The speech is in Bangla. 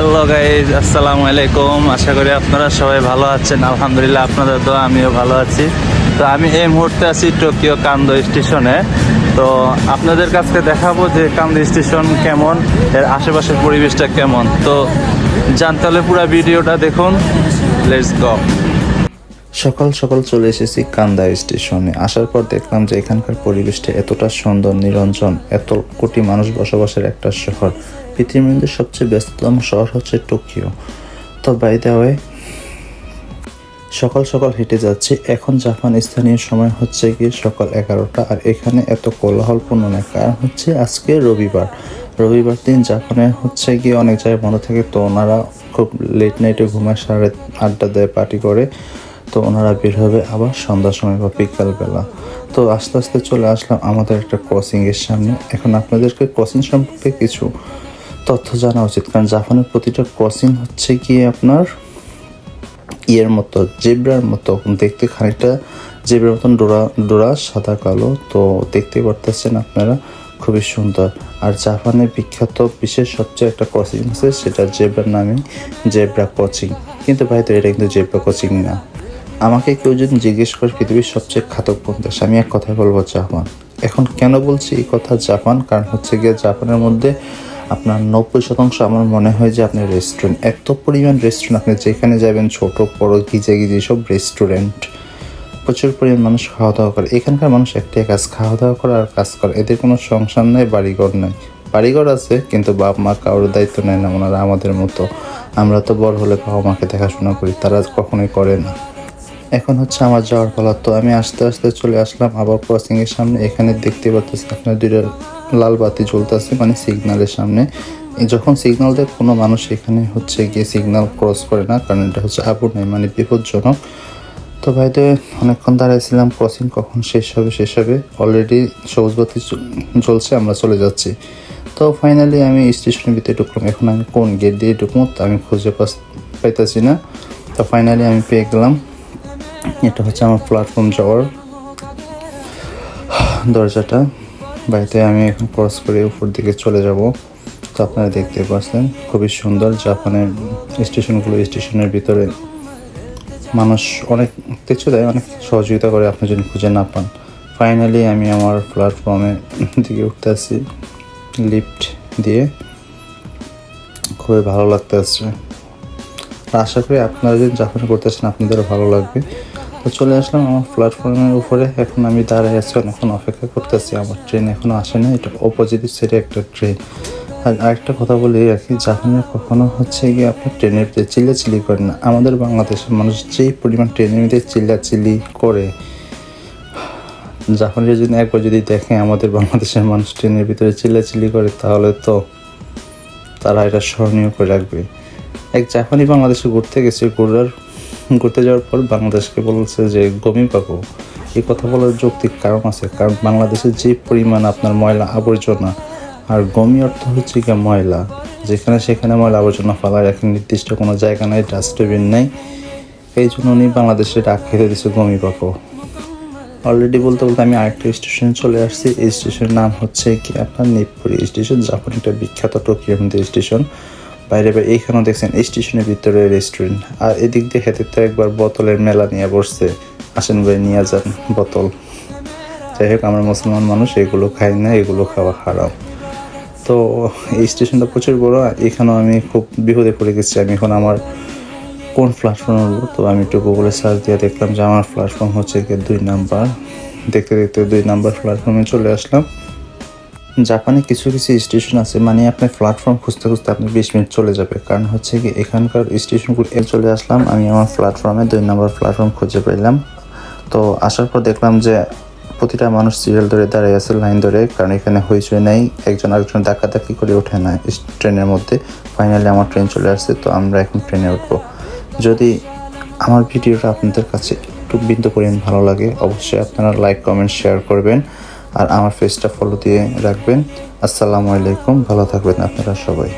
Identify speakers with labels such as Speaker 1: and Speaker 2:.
Speaker 1: হ্যালো গাইজ আসসালামু আলাইকুম আশা করি আপনারা সবাই ভালো আছেন। আলহামদুলিল্লাহ, আপনাদের তো আমিও ভালো আছি। তো আমি এই মুহূর্তে আছি টোকিও কান্দো স্টেশনে। তো আপনাদের কাছে দেখাবো যে কান্দো স্টেশন কেমন, এর আশেপাশের পরিবেশটা কেমন। তো জানতে হলে পুরো ভিডিওটা দেখুন। লেটস গো সকাল সকাল চলে এসেছি কান্দা স্টেশনে। আসার পর দেখলাম যে এখানকার পরিবেশটা এতটা সুন্দর, নিরঞ্জন, এত কোটি মানুষ বসবাসের একটা শহর। পৃথিবীর মধ্যে সবচেয়ে ব্যস্ততম শহর হচ্ছে টোকিও। তো বাই সকাল সকাল হেঁটে যাচ্ছি। এখন জাপান স্থানীয় সময় হচ্ছে গিয়ে সকাল এগারোটা, আর এখানে এত কোলাহলপূর্ণ না। কারণ হচ্ছে আজকে রবিবার। রবিবার দিন জাপানে হচ্ছে গিয়ে অনেক জায়গায় বন্ধ থাকে, তো ওনারা খুব লেট নাইটে ঘুমায় সাড়ে আড্ডা দেয় পার্টি করে। তো ওনারা বের হবে আবার সন্ধ্যার সময় বা বিকালবেলা তো আস্তে আস্তে চলে আসলাম আমাদের একটা ক্রসিংয়ের সামনে। এখন আপনাদেরকে ক্রসিং সম্পর্কে কিছু তথ্য জানা উচিত। কারণ জাপানের প্রতিটা ক্রসিং হচ্ছে গিয়ে আপনার ইয়ের মতো, জেব্রার মতো। দেখতে খানিকটা জেব্রার মতন ডোরা ডোরা, সাদা, কালো। তো দেখতে পারতেছেন আপনারা, খুবই সুন্দর। আর জাপানের বিখ্যাত বিশেষ সবচেয়ে একটা কোচিং আছে, সেটা জেব্রার নামে জেব্রা কোচিং কিন্তু ভাই তো এটা কিন্তু জেব্রা কোচিং না। আমাকে কেউ যদি জিজ্ঞেস করে পৃথিবীর সবচেয়ে খাতক কোন দেশ আমি এক কথাই বলব জাপান। এখন কেন বলছি এই কথা জাপান? কারণ হচ্ছে গিয়ে জাপানের মধ্যে আপনার নব্বই শতাংশ আমার মনে হয় যে আপনার রেস্টুরেন্ট এত পরিমাণ রেস্টুরেন্ট আপনি যেখানে যাবেন, ছোট, বড়, গিজে গিজে, সব রেস্টুরেন্ট প্রচুর পরিমাণ মানুষ খাওয়া দাওয়া করে। এখানকার মানুষ একটাই কাজ, খাওয়া দাওয়া করে আর কাজ করে। এদের কোনো সংসার নেই, বাড়িঘর নেই। বাড়িঘর আছে, কিন্তু বাপ মা কারোর দায়িত্ব নেয় না, ওনারা আমাদের মতো। আমরা তো বড় হলে বাবা মাকে দেখাশোনা করি, তারা কখনোই করে না। এখন হচ্ছে আমার যাওয়ার পালা। তো আমি আস্তে আস্তে চলে আসলাম, আবার ক্রসিং এর সামনে। এখানে দেখতে পাচ্ছি আপনার দুইটা লাল বাতি জ্বলতেছে মানে সিগনালের সামনে। যখন সিগন্যাল দেয়, কোনো মানুষ এখানে হচ্ছে গিয়ে সিগনাল ক্রস করে না, কারণ এটা হচ্ছে আগুন নেই মানে বিপজ্জনক। তো ভাই তো অনেকক্ষণ দাঁড়াইছিলাম ক্রসিং কখন শেষ হবে শেষ হবে। অলরেডি সবুজ বাতি জ্বলছে, আমরা চলে যাচ্ছি। তো ফাইনালি আমি স্টেশনের ভিতরে ঢুকলাম। এখন আমি কোন গেট দিয়ে ঢুকবো আমি খুঁজে পাইতাছি না। তো ফাইনালি আমি পেয়ে গেলাম। এটা হচ্ছে আমার প্ল্যাটফর্ম যাওয়ার দরজাটা। বাড়িতে আমি এখন ক্রস করে উপর দিকে চলে যাব। তো আপনারা দেখতে পাচ্ছেন, খুবই সুন্দর জাপানের স্টেশনগুলো, স্টেশনের ভিতরে মানুষ অনেক কিছু দেয়, অনেক সহযোগিতা করে আপনি যদি খুঁজে না পান। ফাইনালি আমি আমার প্ল্যাটফর্মে দিকে উঠতে আসছি লিফট দিয়ে। খুবই ভালো লাগতে আসছে আশা করি আপনারা যদি জাপানে করতেছেন আপনাদেরও ভালো লাগবে। তো চলে আসলাম আমার প্ল্যাটফর্মের উপরে। এখন আমি দাঁড়িয়ে আছি, অনেকক্ষণ অপেক্ষা করতেছি। আমার ট্রেন এখনও আসে না এটা অপোজিট সাইডে একটা ট্রেন আর আরেকটা কথা বলি রাখি জাপানের কখনো হচ্ছে গিয়ে আপনার ট্রেনের ভিতরে চিল্লাচিল্লি করে না। আমাদের বাংলাদেশের মানুষ যেই পরিমাণ ট্রেনের ভিতরে চিল্লাচিল্লি করে জাপানের যদি একবার যদি দেখে আমাদের বাংলাদেশের মানুষ ট্রেনের ভিতরে চিল্লাচিল্লি করে, তাহলে তো তারা এটা স্মরণীয় করে রাখবে। এক জাপানি বাংলাদেশে ঘুরতে গেছে, ঘোরার ঘুরতে যাওয়ার পর বাংলাদেশকে বলছে যে, গমি পাবো এই কথা বলার যৌক্তিক কারণ আছে। কারণ বাংলাদেশের যে পরিমাণ আপনার ময়লা আবর্জনা, আর গমি অর্থ হচ্ছে কি ময়লা। যেখানে সেখানে ময়লা আবর্জনা ফেলার এখন নির্দিষ্ট কোনো জায়গা নাই, ডাস্টবিন নেই। এই জন্য উনি বাংলাদেশে ডাক খেতে দিচ্ছে গমি পাকো অলরেডি বলতে বলতে আমি আরেকটা স্টেশনে চলে আসছি। এই স্টেশনের নাম হচ্ছে কি আপনার নিপুরি স্টেশন জাপান একটা বিখ্যাত মধ্যে স্টেশন বাইরে বাইরে এইখানেও দেখছেন স্টেশনের ভিতরে রেস্টুরেন্ট। আর এদিক দিয়ে হেঁটে তো একবার বোতলের মেলা নিয়ে বসছে। আসেন ভাই, নিয়ে যান বোতল। যাই হোক, আমরা মুসলমান মানুষ, এগুলো খাই না, এগুলো খাওয়া হারাম। তো এই স্টেশনটা প্রচুর বড় এখানেও আমি খুব বিপদে পড়ে গেছি। আমি এখন আমার কোন প্ল্যাটফর্মে উঠবো? তো আমি একটু গুগলে সার্চ দিয়ে দেখলাম যে আমার প্ল্যাটফর্ম হচ্ছে গিয়ে দুই নাম্বার। দেখতে দেখতে দুই নাম্বার প্ল্যাটফর্মে চলে আসলাম। জাপানে কিছু কিছু স্টেশন আছে মানে আপনার প্ল্যাটফর্ম খুঁজতে খুঁজতে আপনি বিশ মিনিট চলে যাবে। কারণ হচ্ছে কি, এখানকার স্টেশনগুলো চলে আসলাম, আমি আমার প্ল্যাটফর্মে দুই নম্বর প্ল্যাটফর্ম খুঁজে পেলাম। তো আসার পর দেখলাম যে প্রতিটা মানুষ সিরিয়াল ধরে দাঁড়িয়ে আছে লাইন ধরে, কারণ এখানে হইচই নেই, একজন আরেকজন ধাক্কাধাক্কি করে ওঠে না ট্রেনের মধ্যে। ফাইনালি আমার ট্রেন চলে আসছে, তো আমরা এখন ট্রেনে উঠবো। যদি আমার ভিডিওটা আপনাদের কাছে একটু বিন্দু পরিমাণ ভালো লাগে, অবশ্যই আপনারা লাইক কমেন্ট শেয়ার করবেন। আর আমার ফেসটা ফলো দিয়ে রাখবেন। আসসালামু আলাইকুম ভালো থাকবেন আপনারা সবাই।